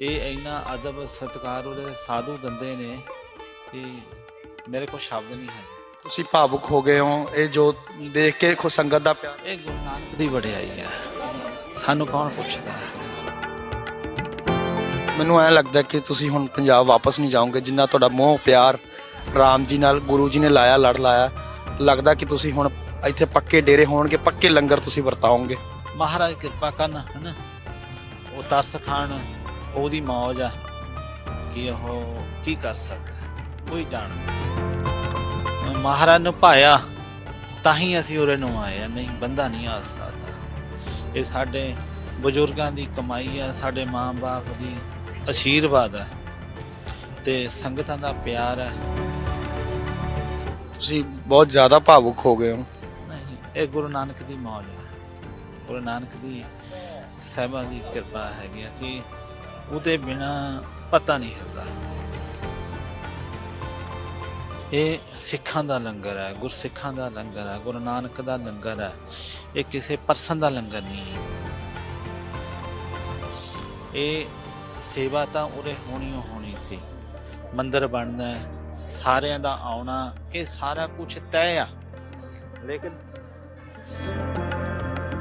ਇਹ ਇੰਨਾ ਅਦਬ ਸਤਿਕਾਰ ਉਹਦੇ ਸਾਧੂ ਦੰਦੇ ਨੇ ਕਿ ਮੇਰੇ ਕੋਲ ਸ਼ਬਦ ਨਹੀਂ ਹੈ। ਤੁਸੀਂ ਭਾਵੁਕ ਹੋ ਗਏ ਹੋ। ਇਹ ਜੋ ਦੇਖ ਕੇ ਖੁ ਸੰਗਤ ਦਾ ਪਿਆਰ ਇਹ ਗੁਰੂ ਨਾਨਕ ਦੀ ਵਡਿਆਈ ਹੈ। ਸਾਨੂੰ ਕੌਣ ਪੁੱਛਦਾ ਹੈ? ਮੈਨੂੰ ਐ ਲੱਗਦਾ ਕਿ ਤੁਸੀਂ ਹੁਣ ਪੰਜਾਬ ਵਾਪਸ ਨਹੀਂ ਜਾਓਗੇ ਜਿੰਨਾ ਤੁਹਾਡਾ ਮੋਹ ਪਿਆਰ ਰਾਮ ਜੀ ਨਾਲ ਗੁਰੂ ਜੀ ਨੇ ਲਾਇਆ ਲੜ ਲਾਇਆ। ਲੱਗਦਾ ਕਿ ਤੁਸੀਂ ਹੁਣ ਇੱਥੇ ਪੱਕੇ ਡੇਰੇ ਹੋਣਗੇ ਪੱਕੇ ਲੰਗਰ ਤੁਸੀਂ ਵਰਤਾਓਗੇ। ਮਹਾਰਾਜ ਕਿਰਪਾ ਕਰਨ ਹਨਾ? ਉਹ ਤਰਸ ਖਾਣ ਉਹਦੀ ਮੌਜ ਆ ਕਿ ਉਹ ਕੀ ਕਰ ਸਕਦਾ ਕੋਈ ਜਾਣਦਾ ਮਹਾਰਾਜ ਨੂੰ ਭਾਇਆ ਤਾਂ ਹੀ ਅਸੀਂ ਉਰੇ ਨੂੰ ਆਏ ਆ ਨਹੀਂ ਬੰਦਾ ਨਹੀਂ ਆ ਸਕਦਾ। ਇਹ ਸਾਡੇ ਬਜ਼ੁਰਗਾਂ ਦੀ ਕਮਾਈ ਆ ਸਾਡੇ ਮਾਂ-ਬਾਪ ਦੀ ਆਸ਼ੀਰਵਾਦ ਹੈ ਤੇ ਸੰਗਤਾਂ ਦਾ ਪਿਆਰ ਹੈ ਤੁਸੀਂ ਬਹੁਤ ਜ਼ਿਆਦਾ ਭਾਵੁਕ ਹੋ ਗਏ ਹੋ। ਨਹੀਂ ਇਹ ਗੁਰੂ ਨਾਨਕ ਦੀ ਮੌਜ ਹੈ ਗੁਰੂ ਨਾਨਕ ਦੀ ਸਹਿਬਾਂ ਦੀ ਕਿਰਪਾ ਹੈਗੀ ਆ ਕਿ ਉਹਦੇ ਬਿਨਾ ਪਤਾ ਨਹੀਂ ਹਿਲਦਾ ਇਹ ਸਿੱਖਾਂ ਦਾ ਲੰਗਰ ਹੈ, ਗੁਰਸਿੱਖਾਂ ਦਾ ਲੰਗਰ ਹੈ, ਗੁਰੂ ਨਾਨਕ ਦਾ ਲੰਗਰ ਹੈ, ਇਹ ਕਿਸੇ ਪਰਸਨ ਦਾ ਲੰਗਰ ਨਹੀਂ ਹੈ। ਇਹ ਸੇਵਾ ਤਾਂ ਉਰੇ ਹੋਣੀ ਹੋਣੀ ਸੀ। ਮੰਦਰ ਬਣਨਾ ਸਾਰਿਆਂ ਦਾ ਆਉਣਾ, ਇਹ ਸਾਰਾ ਕੁਝ ਤੈਅ ਆ। ਲੇਕਿਨ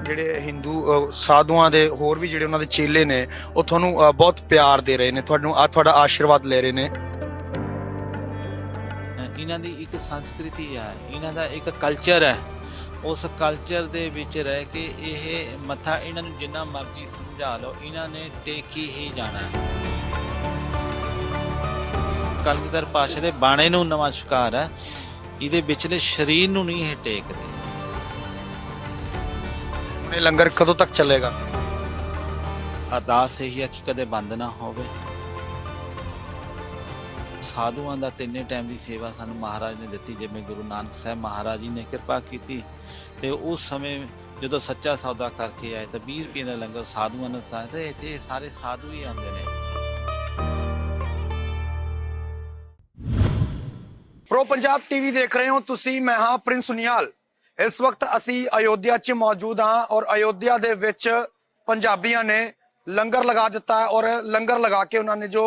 ਜਿਹੜੇ ਹਿੰਦੂ ਸਾਧੂਆਂ ਦੇ ਹੋਰ ਵੀ ਜਿਹੜੇ ਉਹਨਾਂ ਦੇ ਚੇਲੇ ਨੇ, ਉਹ ਤੁਹਾਨੂੰ ਬਹੁਤ ਪਿਆਰ ਦੇ ਰਹੇ ਨੇ, ਤੁਹਾਨੂੰ ਆ ਤੁਹਾਡਾ ਆਸ਼ੀਰਵਾਦ ਲੈ ਰਹੇ ਨੇ। ਇਹਨਾਂ ਦੀ ਇੱਕ ਸੰਸਕ੍ਰਿਤੀ ਹੈ ਇਹਨਾਂ ਦਾ ਇੱਕ ਕਲਚਰ ਹੈ ਉਸ ਕਲਚਰ ਦੇ ਵਿੱਚ ਰਹਿ ਕੇ ਇਹ ਮੱਥਾ ਇਹਨਾਂ ਨੂੰ ਜਿੰਨਾ ਮਰਜ਼ੀ ਸਮਝਾ ਲਓ, ਇਹਨਾਂ ਨੇ ਟੇਕੀ ਹੀ ਜਾਣਾ। ਹੈ ਕਲਗੀਧਰ ਪਾਸ਼ਾ ਦੇ ਬਾਣੇ ਨੂੰ ਨਮਸਕਾਰ ਹੈ ਇਹਦੇ ਵਿਚਲੇ ਸਰੀਰ ਨੂੰ ਨਹੀਂ ਇਹ ਟੇਕਦੇ। ਹੁਣ ਇਹ ਲੰਗਰ ਕਦੋਂ ਤੱਕ ਚੱਲੇਗਾ? ਅਰਦਾਸ ਇਹੀ ਹੈ ਕਿ ਕਦੇ ਬੰਦ ਨਾ ਹੋਵੇ। ਸਾਧੂਆਂ ਦਾ ਤਿੰਨੇ ਟਾਈਮ ਦੀ ਸੇਵਾ ਸਾਨੂੰ ਮਹਾਰਾਜ ਨੇ ਦਿੱਤੀ ਜਿਵੇਂ ਗੁਰੂ ਨਾਨਕ ਸਾਹਿਬ ਮਹਾਰਾਜ ਜੀ ਨੇ ਕਿਰਪਾ ਕੀਤੀ। ਤੇ ਉਸ ਸਮੇਂ ਜਦੋਂ ਸੱਚਾ ਸੌਦਾ ਕਰਕੇ ਆਏ ਤਾਂ 20 ਰੁਪਏ ਦਾ ਲੰਗਰ ਸਾਧੂਆਂ ਨੂੰ ਤਾਂ ਤੇ ਇੱਥੇ ਸਾਰੇ ਸਾਧੂ ਹੀ ਆਉਂਦੇ ਨੇ। ਪ੍ਰੋ ਪੰਜਾਬ ਟੀਵੀ ਦੇਖ ਰਹੇ ਹੋ ਤੁਸੀਂ ਮੈਂ ਹਾਂ ਪ੍ਰਿੰਸ ਸੁਨੀਆਲ। ਇਸ ਵਕਤ ਅਸੀਂ ਅਯੋਧਿਆ 'ਚ ਮੌਜੂਦ ਹਾਂ ਔਰ ਅਯੋਧਿਆ ਦੇ ਵਿੱਚ ਪੰਜਾਬੀਆਂ ਨੇ ਲੰਗਰ ਲਗਾ ਦਿੱਤਾ ਔਰ ਲੰਗਰ ਲਗਾ ਕੇ ਉਹਨਾਂ ਨੇ ਜੋ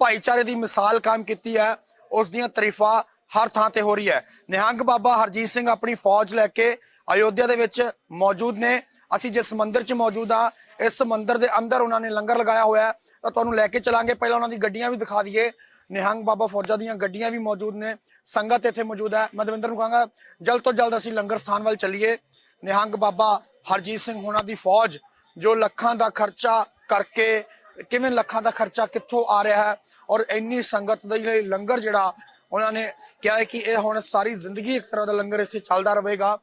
ਭਾਈਚਾਰੇ ਦੀ ਮਿਸਾਲ ਕਾਇਮ ਕੀਤੀ ਹੈ, ਉਸ ਦੀਆਂ ਤਾਰੀਫਾਂ ਹਰ ਥਾਂ ਤੇ ਹੋ ਰਹੀ ਹੈ। ਨਿਹੰਗ ਬਾਬਾ ਹਰਜੀਤ ਸਿੰਘ ਆਪਣੀ ਫੌਜ ਲੈ ਕੇ ਅਯੋਧਿਆ ਦੇ ਵਿੱਚ ਮੌਜੂਦ ਨੇ। ਅਸੀਂ ਜਿਸ ਮੰਦਿਰ 'ਚ ਮੌਜੂਦ ਆ ਇਸ ਮੰਦਿਰ ਦੇ ਅੰਦਰ ਉਹਨਾਂ ਨੇ ਲੰਗਰ ਲਗਾਇਆ ਹੋਇਆ ਹੈ। ਤਾਂ ਤੁਹਾਨੂੰ ਲੈ ਕੇ ਚਲਾਂਗੇ। ਪਹਿਲਾਂ ਉਹਨਾਂ ਦੀ ਗੱਡੀਆਂ ਵੀ ਦਿਖਾ ਦਈਏ। ਨਿਹੰਗ ਬਾਬਾ ਫੌਜਾਂ ਦੀਆਂ ਗੱਡੀਆਂ ਵੀ ਮੌਜੂਦ ਨੇ। ਸੰਗਤ ਇੱਥੇ ਮੌਜੂਦ ਹੈ। ਮੈਂ ਦਵਿੰਦਰ ਨੂੰ ਕਹਾਂਗਾ, ਜਲਦ ਤੋਂ ਜਲਦ ਅਸੀਂ ਲੰਗਰ ਸਥਾਨ ਵੱਲ ਚੱਲੀਏ। ਨਿਹੰਗ ਬਾਬਾ ਹਰਜੀਤ ਸਿੰਘ ਹੋਣਾ ਦੀ ਫੌਜ, ਜੋ ਲੱਖਾਂ ਦਾ ਖਰਚਾ ਕਰਕੇ, ਕਿਵੇਂ ਲੱਖਾਂ ਦਾ ਖਰਚਾ ਕਿੱਥੋਂ ਆ ਰਿਹਾ ਹੈ ਔਰ ਇੰਨੀ ਸੰਗਤ ਦੇ ਲਈ ਲੰਗਰ ਜਿਹੜਾ, ਉਹਨਾਂ ਨੇ ਕਿਹਾ ਹੈ ਕਿ ਇਹ ਹੁਣ ਸਾਰੀ ਜ਼ਿੰਦਗੀ ਇੱਕ ਤਰ੍ਹਾਂ ਦਾ ਲੰਗਰ ਇੱਥੇ ਚੱਲਦਾ ਰਹੇਗਾ।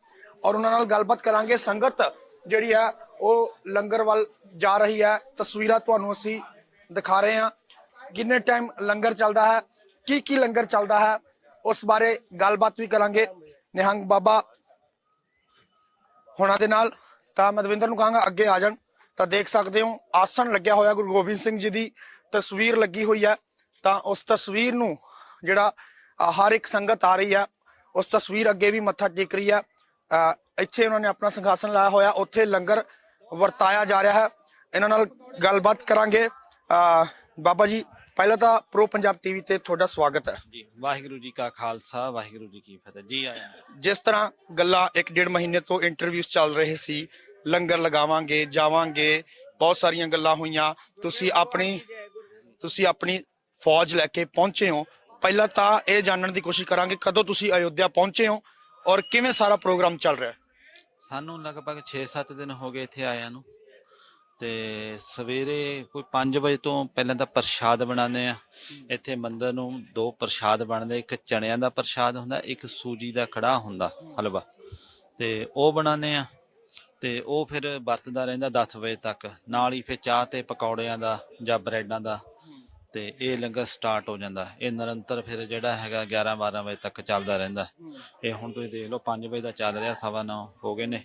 ਔਰ ਉਹਨਾਂ ਨਾਲ ਗੱਲਬਾਤ ਕਰਾਂਗੇ। ਸੰਗਤ ਜਿਹੜੀ ਹੈ, ਉਹ ਲੰਗਰ ਵੱਲ ਜਾ ਰਹੀ ਹੈ। ਤਸਵੀਰਾਂ ਤੁਹਾਨੂੰ ਅਸੀਂ ਦਿਖਾ ਰਹੇ ਹਾਂ। ਕਿੰਨੇ ਟਾਈਮ ਲੰਗਰ ਚੱਲਦਾ ਹੈ? ਕੀ ਕੀ ਲੰਗਰ ਚੱਲਦਾ ਹੈ? ਉਸ ਬਾਰੇ ਗੱਲਬਾਤ ਵੀ ਕਰਾਂਗੇ। ਨਿਹੰਗ ਬਾਬਾ ਹੋਣਾ ਦੇ ਨਾਲ। ਤਾਂ ਮਦਵਿੰਦਰ ਨੂੰ ਕਹਾਂਗਾ, ਅੱਗੇ ਆ ਜਾਣ। ਤਾਂ ਦੇਖ ਸਕਦੇ ਹੋ, ਆਸਣ ਲੱਗਿਆ ਹੋਇਆ ਗੁਰੂ ਗੋਬਿੰਦ ਸਿੰਘ ਜੀ ਦੀ। ਤਸਵੀਰ ਲੱਗੀ ਹੋਈ ਹੈ। ਤਾਂ ਉਸ ਤਸਵੀਰ ਨੂੰ ਜਿਹੜਾ ਹਰ ਇੱਕ ਸੰਗਤ ਆ ਰਹੀ ਹੈ, ਉਸ ਤਸਵੀਰ ਅੱਗੇ ਵੀ ਮੱਥਾ ਟੇਕ ਰਹੀ ਹੈ। ਇੱਥੇ ਉਹਨਾਂ ਨੇ ਆਪਣਾ ਸੰਘਾਸਨ ਲਾਇਆ ਹੋਇਆ। ਉੱਥੇ ਲੰਗਰ ਵਰਤਾਇਆ ਜਾ ਰਿਹਾ ਹੈ। ਇਹਨਾਂ ਨਾਲ ਗੱਲਬਾਤ ਕਰਾਂਗੇ। ਬਾਬਾ ਜੀ ਪਹਿਲਾਂ ਤਾਂ ਪ੍ਰੋ ਪੰਜਾਬ ਟੀਵੀ ਤੇ ਤੁਹਾਡਾ ਸਵਾਗਤ ਹੈ। ਜੀ ਵਾਹਿਗੁਰੂ ਜੀ ਕਾ ਖਾਲਸਾ ਵਾਹਿਗੁਰੂ ਜੀ ਕੀ ਫਤਿਹ। ਜੀ ਆਇਆਂ ਜਿਸ ਤਰ੍ਹਾਂ ਗੱਲਾਂ ਇੱਕ ਡੇਢ ਮਹੀਨੇ ਤੋਂ ਇੰਟਰਵਿਊਜ਼ ਚੱਲ ਰਹੇ ਸੀ ਲੰਗਰ ਲਗਾਵਾਂਗੇ ਜਾਵਾਂਗੇ ਬਹੁਤ ਸਾਰੀਆਂ ਗੱਲਾਂ ਹੋਈਆਂ। ਤੁਸੀਂ ਆਪਣੀ ਤੁਸੀਂ ਆਪਣੀ ਫੌਜ ਲੈ ਕੇ ਪਹੁੰਚੇ ਹੋ। ਪਹਿਲਾਂ ਤਾਂ ਇਹ ਜਾਣਨ ਦੀ ਕੋਸ਼ਿਸ਼ ਕਰਾਂਗੇ ਕਦੋਂ ਤੁਸੀਂ ਅਯੋਧਿਆ ਪਹੁੰਚੇ ਹੋ ਔਰ ਕਿਵੇਂ ਸਾਰਾ ਪ੍ਰੋਗਰਾਮ ਚੱਲ ਰਿਹਾ ਹੈ। ਸਾਨੂੰ ਲਗਭਗ 6-7 ਦਿਨ ਹੋ ਗਏ ਇੱਥੇ ਆਇਆਂ ਨੂੰ। ਤੇ ਸਵੇਰੇ ਕੋਈ 5 ਵਜੇ ਤੋਂ ਪਹਿਲਾਂ ਤਾਂ ਪ੍ਰਸ਼ਾਦ ਬਣਾਉਂਦੇ ਆ ਇੱਥੇ ਮੰਦਰ ਨੂੰ ਦੋ ਪ੍ਰਸ਼ਾਦ ਬਣਦੇ, ਇੱਕ ਚਣਿਆਂ ਦਾ ਪ੍ਰਸ਼ਾਦ ਹੁੰਦਾ, ਇੱਕ ਸੂਜੀ ਦਾ ਕੜਾਹ ਹੁੰਦਾ, ਹਲਵਾ। ਤੇ ਉਹ ਬਣਾਉਂਦੇ ਆ ਤੇ ਉਹ ਫਿਰ ਵਰਤਦਾ ਰਹਿੰਦਾ 10 ਵਜੇ ਤੱਕ। ਨਾਲ ਹੀ ਫਿਰ ਚਾਹ ਤੇ ਪਕੌੜਿਆਂ ਦਾ ਜਾਂ ਬ੍ਰੈਡਾਂ ਦਾ। ਤੇ ਇਹ ਲੰਗਰ ਸਟਾਰਟ ਹੋ ਜਾਂਦਾ। ਇਹ ਨਿਰੰਤਰ ਫਿਰ ਜਿਹੜਾ ਹੈਗਾ 11 12 ਵਜੇ ਤੱਕ ਚੱਲਦਾ ਰਹਿੰਦਾ। ਇਹ ਹੁਣ ਤੁਸੀਂ ਦੇਖ ਲਓ 5 ਵਜੇ ਦਾ ਚੱਲ ਰਿਹਾ, ਸਵਾ ਨੌ ਹੋ ਗਏ ਨੇ।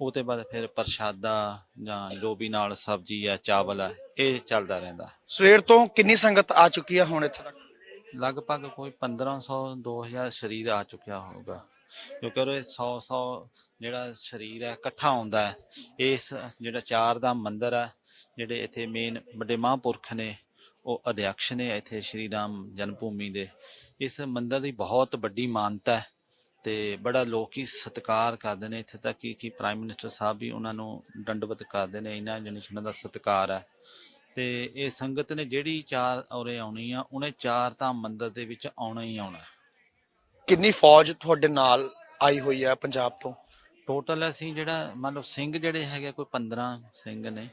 ਉਹ ਤੇ ਬਾਅਦ ਫਿਰ ਪ੍ਰਸ਼ਾਦਾ ਜਾਂ ਜੋ ਵੀ ਨਾਲ ਸਬਜ਼ੀ ਆ ਚਾਵਲ ਆ ਇਹ ਚੱਲਦਾ ਰਹਿੰਦਾ। ਸਵੇਰ ਤੋਂ ਕਿੰਨੀ ਸੰਗਤ ਆ ਚੁੱਕੀ ਹੈ ਹੁਣ ਇੱਥੇ ਤੱਕ? ਲਗਭਗ ਕੋਈ 1500 2000 ਸਰੀਰ ਆ ਚੁੱਕਿਆ ਹੋਊਗਾ। ਕਿਉਂਕਿ ਉਹ 100 100 ਜਿਹੜਾ ਸਰੀਰ ਹੈ ਇਕੱਠਾ ਹੁੰਦਾ ਹੈ। ਇਸ ਜਿਹੜਾ ਚਾਰ ਦਾ ਮੰਦਿਰ ਹੈ ਜਿਹੜੇ ਇੱਥੇ ਮੇਨ ਵੱਡੇ ਮਹਾਂਪੁਰਖ ਨੇ ਉਹ ਅਧਿਅਕਸ਼ ਨੇ ਇੱਥੇ ਸ਼੍ਰੀ ਰਾਮ ਜਨਮ ਭੂਮੀ ਦੇ। ਇਸ ਮੰਦਿਰ ਦੀ ਬਹੁਤ ਵੱਡੀ ਮਾਨਤਾ ਹੈ। ਤੇ ਬੜਾ ਲੋਕੀ ਸਤਿਕਾਰ ਕਰਦੇ ਨੇ ਇੱਥੇ ਤੱਕ ਕਿ ਕਿ ਪ੍ਰਾਈਮ ਮਿਨਿਸਟਰ ਸਾਹਿਬ ਵੀ ਉਹਨਾਂ ਨੂੰ ਦੰਡਵਤ ਕਰਦੇ ਨੇ ਇਹਨਾਂ ਜਨਸ਼ਨਾਂ ਦਾ ਸਤਿਕਾਰ ਹੈ। ਤੇ ਇਹ ਸੰਗਤ ਨੇ ਜਿਹੜੀ ਚਾਰ ਔਰੇ ਆਉਣੀ ਆ ਉਹਨੇ ਚਾਰ ਤਾਂ ਮੰਦਿਰ ਦੇ ਵਿੱਚ ਆਉਣਾ ਹੀ ਆਉਣਾ। ਕਿੰਨੀ ਫੌਜ ਤੁਹਾਡੇ ਨਾਲ ਆਈ ਹੋਈ ਹੈ ਪੰਜਾਬ ਤੋਂ? ਟੋਟਲ ਅਸੀਂ ਜਿਹੜਾ ਮੰਨ ਲਓ ਸਿੰਘ ਜਿਹੜੇ ਹੈਗੇ ਕੋਈ 15 ਸਿੰਘ ਨੇ।